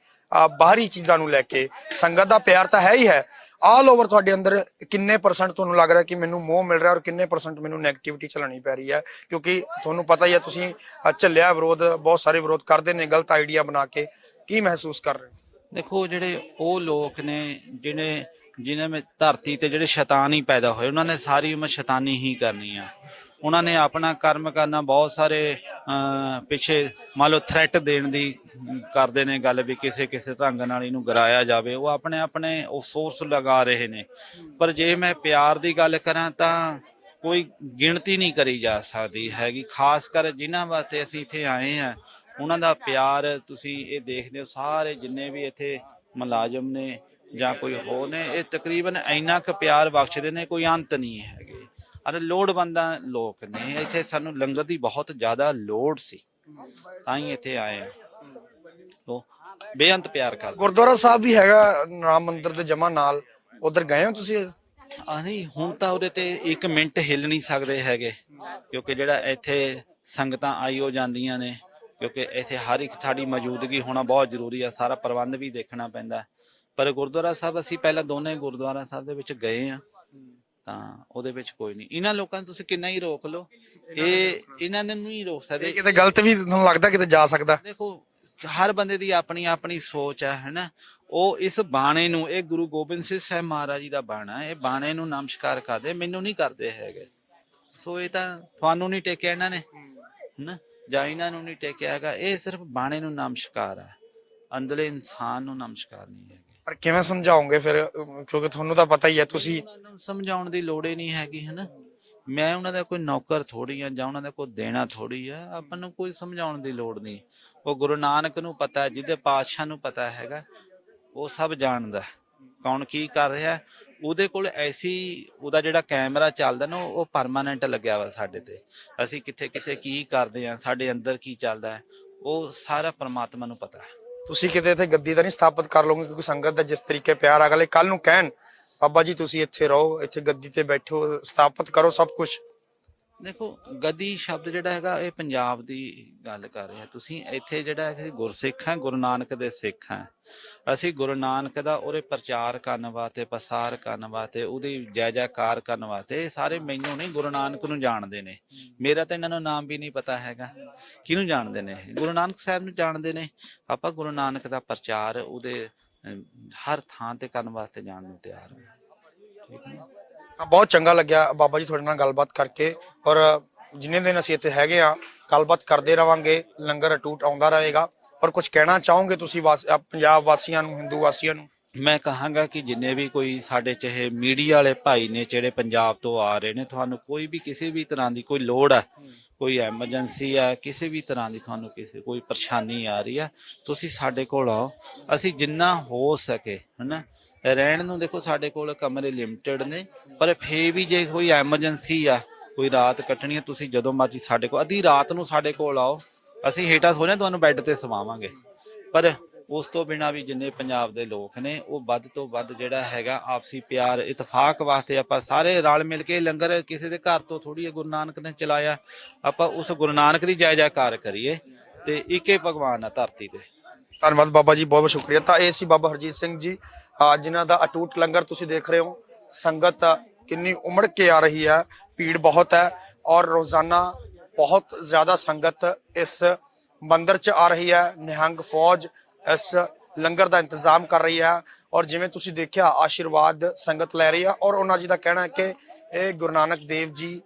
ਬਾਹਰੀ ਚੀਜ਼ਾਂ ਨੂੰ ਲੈ ਕੇ। ਸੰਗਤ ਦਾ ਪਿਆਰ ਤਾਂ ਹੈ ਹੀ ਹੈ। ਆਲ ਓਵਰ ਤੁਹਾਡੇ ਅੰਦਰ ਕਿੰਨੇ ਪਰਸੈਂਟ ਤੁਹਾਨੂੰ ਲੱਗ ਰਿਹਾ ਕਿ ਮੈਨੂੰ ਮੋਹ ਮਿਲ ਰਿਹਾ ਔਰ ਕਿੰਨੇ ਪਰਸੈਂਟ ਮੈਨੂੰ 네ਗੇਟਿਵਿਟੀ ਝੱਲਣੀ ਪੈ ਰਹੀ ਹੈ? ਕਿਉਂਕਿ ਤੁਹਾਨੂੰ ਪਤਾ ਹੀ ਹੈ ਤੁਸੀਂ ਅਹ, ਵਿਰੋਧ ਬਹੁਤ ਸਾਰੇ ਵਿਰੋਧ ਕਰਦੇ ਨੇ ਗਲਤ ਆਈਡੀਆ ਬਣਾ ਕੇ। ਕੀ ਮਹਿਸੂਸ ਕਰ ਰਹੇ ਦੇਖੋ ਜਿਹੜੇ ਉਹ ਲੋਕ ਨੇ ਜਿਹਨੇ ਜਿਨ੍ਹਾਂ ਵਿੱਚ ਧਰਤੀ ਤੇ ਜਿਹੜੇ ਸ਼ੈਤਾਨ ਹੀ ਪੈਦਾ ਹੋਏ ਉਹਨਾਂ ਨੇ ਸਾਰੀ ਉਮਰ ਸ਼ੈਤਾਨੀ ਹੀ ਕਰਨੀ ਆ। ਉਹਨਾਂ ਨੇ ਆਪਣਾ ਕਰਮ ਕਰਨਾ ਬਹੁਤ ਸਾਰੇ ਅਹ, ਪਿੱਛੇ ਮੰਨ ਲਓ ਥ੍ਰੈਟ ਦੇਣ ਦੀ ਕਰਦੇ ਨੇ ਗੱਲ ਵੀ ਕਿਸੇ ਕਿਸੇ ਢੰਗ ਨਾਲ ਇਹਨੂੰ ਗਰਾਇਆ ਜਾਵੇ। ਉਹ ਆਪਣੇ ਆਪਣੇ ਉਹ ਸੋਰਸ ਲਗਾ ਰਹੇ ਨੇ। ਪਰ ਜੇ ਮੈਂ ਪਿਆਰ ਦੀ ਗੱਲ ਕਰਾਂ ਤਾਂ ਕੋਈ ਗਿਣਤੀ ਨਹੀਂ ਕਰੀ ਜਾ ਸਕਦੀ ਹੈਗੀ। ਖਾਸ ਕਰ ਜਿਨ੍ਹਾਂ ਵਾਸਤੇ ਅਸੀਂ ਇੱਥੇ ਆਏ ਆ ਉਹਨਾਂ ਦਾ ਪਿਆਰ ਤੁਸੀਂ ਇਹ ਦੇਖਦੇ ਹੋ ਸਾਰੇ ਜਿੰਨੇ ਵੀ ਇੱਥੇ ਮੁਲਾਜ਼ਮ ਨੇ ਜਾਂ ਕੋਈ ਹੋਰ ਨੇ ਇਹ ਤਕਰੀਬਨ ਇੰਨਾ ਕੁ ਪਿਆਰ ਬਖਸ਼ਦੇ ਨੇ ਕੋਈ ਅੰਤ ਨਹੀਂ ਹੈਗੇ। ਅਰੇ ਲੋੜਵੰਦਾਂ ਲੋਕ ਨੇ ਇੱਥੇ ਸਾਨੂੰ ਲੰਗਰ ਦੀ ਬਹੁਤ ਜ਼ਿਆਦਾ ਲੋੜ ਸੀ। ਤਾਂ ਹੀ ਇੱਥੇ ਆਏ ਆ। ਉਹ ਬੇਅੰਤ ਪਿਆਰ ਕਰਦੇ। ਗੁਰਦੁਆਰਾ ਸਾਹਿਬ ਵੀ ਹੈਗਾ ਰਾਮ ਮੰਦਿਰ ਦੇ ਜਮਾ ਨਾਲ। ਉਧਰ ਗਏ ਹੋ ਤੁਸੀਂ? ਆਹੀਂ ਹੁਣ ਤਾਂ ਉਹਦੇ ਤੇ 1 ਮਿੰਟ ਹਿੱਲ ਨਹੀਂ ਸਕਦੇ ਹੈਗੇ ਕਿਉਂਕਿ ਜਿਹੜਾ ਇੱਥੇ ਸੰਗਤਾਂ ਆਈ ਹੋ ਜਾਂਦੀਆਂ ਨੇ ਕਿਉਂਕਿ ਇੱਥੇ ਹਰ ਇੱਕ ਸਾਡੀ ਮੌਜੂਦਗੀ ਹੋਣਾ ਬਹੁਤ ਜ਼ਰੂਰੀ ਆ ਸਾਰਾ ਪ੍ਰਬੰਧ ਵੀ ਦੇਖਣਾ ਪੈਂਦਾ। ਪਰ ਗੁਰਦੁਆਰਾ ਸਾਹਿਬ ਅਸੀਂ ਪਹਿਲਾਂ ਦੋਨੇ ਗੁਰਦੁਆਰਾ ਸਾਹਿਬ ਦੇ ਵਿੱਚ ਗਏ ਆ। ਤਾਂ ਉਹਦੇ ਵਿੱਚ ਕੋਈ ਨਹੀਂ। ਇਹਨਾਂ ਲੋਕਾਂ ਨੂੰ ਤੁਸੀਂ ਕਿੰਨਾ ਹੀ ਰੋਕ ਲਓ। ਇਹ ਇਹਨਾਂ ਨੇ ਨਹੀਂ ਰੋਕ ਇਹ ਸਕਦੇ ਕਿਤੇ ਗਲਤ ਵੀ ਤੁਹਾਨੂੰ ਲੱਗਦਾ ਕਿਤੇ ਜਾ ਸਕਦਾ? ਦੇਖੋ ਹਰ ਬੰਦੇ ਦੀ ਆਪਣੀ ਆਪਣੀ ਸੋਚ ਹੈ ਹੈਨਾ। ਉਹ ਇਸ ਬਾਣੇ ਨੂੰ ਇਹ ਗੁਰੂ ਗੋਬਿੰਦ ਸਿੰਘ ਸਾਹਿਬ ਮਹਾਰਾਜ ਜੀ ਦਾ ਬਾਣਾ ਹੈ। ਇਹ ਬਾਣੇ ਨੂੰ ਨਮਸਕਾਰ ਕਰਦੇ ਮੈਨੂੰ ਨਹੀਂ ਕਰਦੇ ਹੈਗੇ। ਸੋ ਇਹ ਤਾਂ ਤੁਹਾਨੂੰ ਨਹੀਂ ਟੇਕਿਆ ਇਹਨਾਂ ਨੇ ਹੈਨਾ। ਜਾਂ ਇਹਨਾਂ ਨੂੰ ਨਹੀਂ ਟੇਕਿਆ ਹੈਗਾ। ਇਹ ਸਿਰਫ ਬਾਣੇ ਨੂੰ ਨਮਸਕਾਰ ਹੈ ਅੰਦਰਲੇ ਇਨਸਾਨ ਨੂੰ ਨਮਸਕਾਰ ਨਹੀਂ ਹੈਗੇ। ਪਰ ਕਿਵੇਂ ਸਮਝਾਓਗੇ ਫਿਰ? ਕਿਉਂਕਿ ਤੁਹਾਨੂੰ ਤਾਂ ਪਤਾ ਹੀ ਹੈ, ਤੁਸੀਂ ਉਹਨਾਂ ਨੂੰ ਸਮਝਾਉਣ ਦੀ ਲੋੜ ਹੀ ਨਹੀਂ ਹੈਗੀ ਹੈਨਾ ਮੈਂ ਉਹਨਾਂ ਦਾ ਕੋਈ ਨੌਕਰ ਥੋੜੀ ਆ ਜਾਂ ਉਹਨਾਂ ਦਾ ਕੋਈ ਦੇਣਾ ਥੋੜੀ ਆ ਆਪਾਂ ਨੂੰ ਕੋਈ ਸਮਝਾਉਣ ਦੀ ਲੋੜ ਨਹੀਂ। ਉਹ ਗੁਰੂ ਨਾਨਕ ਨੂੰ ਪਤਾ ਹੈ, ਜਿਹਦੇ ਪਾਤਸ਼ਾਹ ਨੂੰ ਪਤਾ ਹੈਗਾ, ਉਹ ਸਭ ਜਾਣਦਾ ਕੌਣ ਕੀ ਕਰ ਰਿਹਾ ਹੈ। ਉਹਦੇ ਕੋਲ ਐਸੀ, ਉਹਦਾ ਜਿਹੜਾ ਕੈਮਰਾ ਚੱਲਦਾ ਨਾ, ਉਹ ਪਰਮਾਨੈਂਟ ਲੱਗਿਆ ਵਾ ਸਾਡੇ ਤੇ। ਅਸੀਂ ਕਿੱਥੇ ਕਿੱਥੇ ਕੀ ਕਰਦੇ ਆ ਸਾਡੇ ਅੰਦਰ ਕੀ ਚੱਲਦਾ ਉਹ ਸਾਰਾ ਪ੍ਰਮਾਤਮਾ ਨੂੰ ਪਤਾ ਹੈ। ਤੁਸੀਂ ਕਿਤੇ ਇੱਥੇ ਗੱਦੀ ਤਾਂ ਨਹੀਂ ਸਥਾਪਿਤ ਕਰ ਲਓਗੇ, ਕਿਉਂਕਿ ਸੰਗਤ ਦਾ ਜਿਸ ਤਰੀਕੇ ਪਿਆਰ ਅਗਲੇ ਕੱਲ ਨੂੰ ਕਹਿਣ, ਬਾਬਾ ਜੀ, ਤੁਸੀਂ ਇੱਥੇ ਰਹੋ, ਇੱਥੇ ਗੱਦੀ ਤੇ ਬੈਠੋ, ਸਥਾਪਿਤ ਕਰੋ ਸਭ ਕੁਝ ਦੇਖੋ, ਗਦੀ ਸ਼ਬਦ ਜਿਹੜਾ ਹੈਗਾ, ਇਹ ਪੰਜਾਬ ਦੀ ਗੱਲ ਕਰ ਰਹੇ ਆ ਤੁਸੀਂ ਇੱਥੇ ਜਿਹੜਾ ਅਸੀਂ ਗੁਰਸਿੱਖ ਹਾਂ, ਗੁਰੂ ਨਾਨਕ ਦੇ ਸਿੱਖ ਹਾਂ। ਅਸੀਂ ਗੁਰੂ ਨਾਨਕ ਦਾ ਉਹਦੇ ਪ੍ਰਚਾਰ ਕਰਨ ਵਾਸਤੇ ਪ੍ਰਸਾਰ ਕਰਨ ਵਾਸਤੇ, ਉਹਦੀ ਜੈ ਜੈਕਾਰ ਕਰਨ ਵਾਸਤੇ, ਇਹ ਸਾਰੇ ਮੈਨੂੰ ਨਹੀਂ, ਗੁਰੂ ਨਾਨਕ ਨੂੰ ਜਾਣਦੇ ਨੇ। ਮੇਰਾ ਤਾਂ ਇਹਨਾਂ ਨੂੰ ਨਾਮ ਵੀ ਨਹੀਂ ਪਤਾ ਹੈਗਾ। ਕਿਹਨੂੰ ਜਾਣਦੇ ਨੇ? ਗੁਰੂ ਨਾਨਕ ਸਾਹਿਬ ਨੂੰ ਜਾਣਦੇ ਨੇ। ਆਪਾਂ ਗੁਰੂ ਨਾਨਕ ਦਾ ਪ੍ਰਚਾਰ ਉਹਦੇ ਹਰ ਥਾਂ ਤੇ ਕਰਨ ਵਾਸਤੇ ਜਾਣ ਨੂੰ ਤਿਆਰ ਹਾਂ। ਠੀਕ ਹੈ ਬਹੁਤ ਚੰਗਾ ਲੱਗਿਆ ਬਾਬਾ ਜੀ ਤੁਹਾਡੇ ਨਾਲ ਗੱਲਬਾਤ ਕਰਕੇ ਔਰ ਜਿੰਨੇ ਦਿਨ ਅਸੀਂ ਇੱਥੇ ਹੈਗੇ ਆ ਗੱਲਬਾਤ ਕਰਦੇ ਰਵਾਂਗੇ, ਲੰਗਰ ਅਟੂਟ ਆਉਂਦਾ ਰਹੇਗਾ। ਔਰ ਕੁਝ ਕਹਿਣਾ ਚਾਹੋਗੇ ਤੁਸੀਂ ਪੰਜਾਬ ਵਾਸੀਆਂ ਨੂੰ, ਹਿੰਦੂ ਵਾਸੀਆਂ ਨੂੰ? ਮੈਂ ਕਹਾਂਗਾ ਕਿ ਜਿੰਨੇ ਵੀ ਕੋਈ ਸਾਡੇ ਚਾਹੇ ਮੀਡੀਆ ਵਾਲੇ ਭਾਈ ਨੇ ਜਿਹੜੇ ਪੰਜਾਬ ਤੋਂ ਆ ਰਹੇ ਨੇ, ਤੁਹਾਨੂੰ ਕੋਈ ਵੀ ਕਿਸੇ ਵੀ ਤਰ੍ਹਾਂ ਦੀ ਕੋਈ ਲੋੜ ਹੈ, ਕੋਈ ਐਮਰਜੈਂਸੀ ਹੈ, ਕਿਸੇ ਵੀ ਤਰ੍ਹਾਂ ਦੀ ਤੁਹਾਨੂੰ ਕਿਸੇ, ਕੋਈ ਪਰੇਸ਼ਾਨੀ ਆ ਰਹੀ ਹੈ, ਤੁਸੀਂ ਸਾਡੇ ਕੋਲ ਆਓ। ਅਸੀਂ ਜਿੰਨਾ ਹੋ ਸਕੇ, ਹਨਾ ਰਹਿਣ ਨੂੰ ਦੇਖੋ ਸਾਡੇ ਕੋਲ ਕਮਰੇ ਲਿਮਟਿਡ ਨੇ, ਪਰ ਫੇ ਵੀ ਜੇ ਕੋਈ ਐਮਰਜੈਂਸੀ ਆ, ਕੋਈ ਰਾਤ ਕੱਟਣੀ ਹੈ ਤੁਸੀਂ ਜਦੋਂ ਮਰਜ਼ੀ ਸਾਡੇ ਕੋਲ, ਅੱਧੀ ਰਾਤ ਨੂੰ ਸਾਡੇ ਕੋਲ ਆਓ, ਅਸੀਂ ਹੇਠਾਂ ਸੋਨੇ ਤੁਹਾਨੂੰ ਬੈੱਡ ਤੇ ਸਵਾਵਾਂਗੇ। ਪਰ ਉਸ ਤੋਂ ਬਿਨਾ ਵੀ ਜਿੰਨੇ ਪੰਜਾਬ ਦੇ ਲੋਕ ਨੇ, ਉਹ ਵੱਧ ਤੋਂ ਵੱਧ ਜਿਹੜਾ ਹੈਗਾ ਆਪਸੀ ਪਿਆਰ, ਇਤਫਾਕ ਵਾਸਤੇ ਆਪਾਂ ਸਾਰੇ ਰਲ ਮਿਲ ਕੇ ਲੰਗਰ ਕਿਸੇ ਦੇ ਘਰ ਤੋਂ ਥੋੜੀ ਗੁਰੂ ਨਾਨਕ ਨੇ ਚਲਾਇਆ, ਆਪਾਂ ਉਸ ਗੁਰੂ ਨਾਨਕ ਦੀ ਜੈ ਜੈਕਾਰ ਕਰੀਏ ਤੇ ਇੱਕੇ ਭਗਵਾਨ ਆ ਧਰਤੀ ਤੇ। ਧੰਨਵਾਦ ਬਾਬਾ ਜੀ, ਬਹੁਤ ਬਹੁਤ ਸ਼ੁਕਰੀਆ। ਤਾਂ ਇਹ ਸੀ ਬਾਬਾ ਹਰਜੀਤ ਸਿੰਘ ਜੀ, ਅਹ ਜਿਨ੍ਹਾਂ ਦਾ ਅਟੂਟ ਲੰਗਰ ਤੁਸੀਂ ਦੇਖ ਰਹੇ ਹੋ। ਸੰਗਤ ਕਿੰਨੀ ਉਮੜ ਕੇ ਆ ਰਹੀ ਹੈ, ਭੀੜ ਬਹੁਤ ਹੈ ਔਰ ਰੋਜ਼ਾਨਾ ਬਹੁਤ ਜ਼ਿਆਦਾ ਸੰਗਤ ਇਸ ਮੰਦਰ 'ਚ ਆ ਰਹੀ ਹੈ, ਨਿਹੰਗ ਫੌਜ ਇਸ ਲੰਗਰ ਦਾ ਇੰਤਜ਼ਾਮ ਕਰ ਰਹੀ ਹੈ ਔਰ ਜਿਵੇਂ ਤੁਸੀਂ ਦੇਖਿਆ, ਆਸ਼ੀਰਵਾਦ ਸੰਗਤ ਲੈ ਰਹੀ ਹੈ ਔਰ ਉਹਨਾਂ ਜੀ ਦਾ ਕਹਿਣਾ ਹੈ ਕਿ ਇਹ ਗੁਰੂ ਨਾਨਕ ਦੇਵ ਜੀ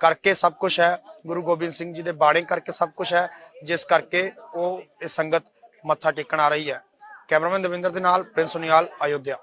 ਕਰਕੇ ਸਭ ਕੁਝ ਹੈ, ਗੁਰੂ ਗੋਬਿੰਦ ਸਿੰਘ ਜੀ ਦੇ ਬਾਣੇ ਕਰਕੇ ਸਭ ਕੁਝ ਹੈ, ਜਿਸ ਕਰਕੇ ਉਹ ਇਹ ਸੰਗਤ ਮੱਥਾ ਟੇਕਣ ਆ ਰਹੀ ਹੈ। ਕੈਮਰਾਮੈਨ ਦਵਿੰਦਰ ਦੇ ਨਾਲ ਪ੍ਰਿੰਸ ਸੁਨਿਆਲ ਅਯੋਧਿਆ।